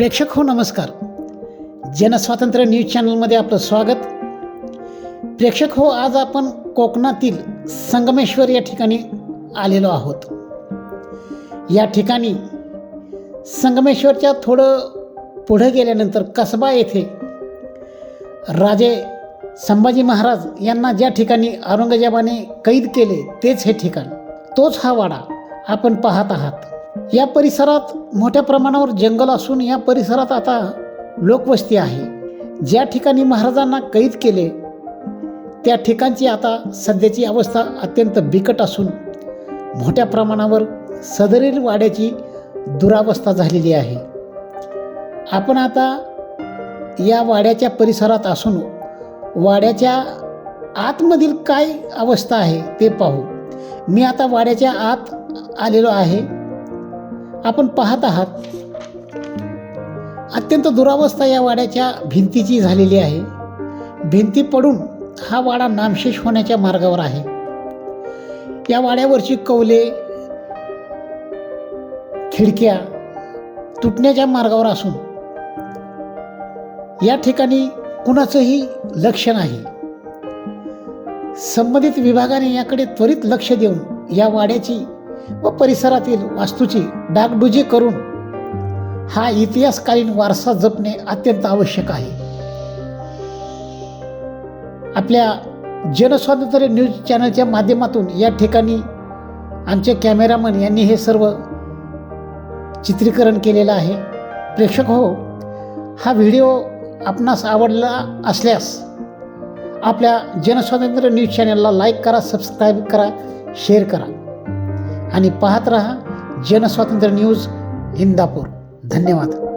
प्रेक्षक हो नमस्कार. जनस्वातंत्र्य न्यूज चॅनलमध्ये आपलं स्वागत. प्रेक्षक हो आज आपण कोकणातील संगमेश्वर या ठिकाणी आलेलो आहोत. या ठिकाणी संगमेश्वरच्या थोडं पुढं गेल्यानंतर कसबा येथे राजे संभाजी महाराज यांना ज्या ठिकाणी औरंगजेबाने कैद केले तेच हे ठिकाण तोच हा वाडा आपण पाहत आहात. या परिसरात मोठ्या प्रमाणावर जंगल असून या परिसरात आता लोकवस्ती आहे. ज्या ठिकाणी महाराजांना कैद केले त्या ठिकाणची आता सध्याची अवस्था अत्यंत बिकट असून मोठ्या प्रमाणावर सदरील वाड्याची दुरावस्था झालेली आहे. आपण आता या वाड्याच्या परिसरात असून वाड्याच्या आतमधील काय अवस्था आहे ते पाहू. मी आता वाड्याच्या आत आलेलो आहे. आपण पाहत आहात. अत्यंत दुरावस्था या वाड्याच्या भिंतीची झालेली आहे. भिंती पडून हा वाडा नामशेष होण्याच्या मार्गावर आहे. या वाड्यावरची कौले खिडक्या तुटण्याच्या मार्गावर असून या ठिकाणी कुणाचंही लक्ष नाही. संबंधित विभागाने याकडे त्वरित लक्ष देऊन या वाड्याची व परिसरातील वास्तूची डागडुजी करून हा इतिहासकालीन वारसा जपणे अत्यंत आवश्यक आहे. आपल्या जनस्वातंत्र्य न्यूज चॅनलच्या माध्यमातून या ठिकाणी आमचे कॅमेरामन यांनी हे सर्व चित्रीकरण केलेलं आहे. प्रेक्षक हो हा व्हिडिओ आपणास आवडला असल्यास आपल्या जनस्वातंत्र्य न्यूज चॅनलला लाईक करा सबस्क्राईब करा शेअर करा. आणि पाहत रहा जनस्वातंत्र्य न्यूज इंदापूर. धन्यवाद.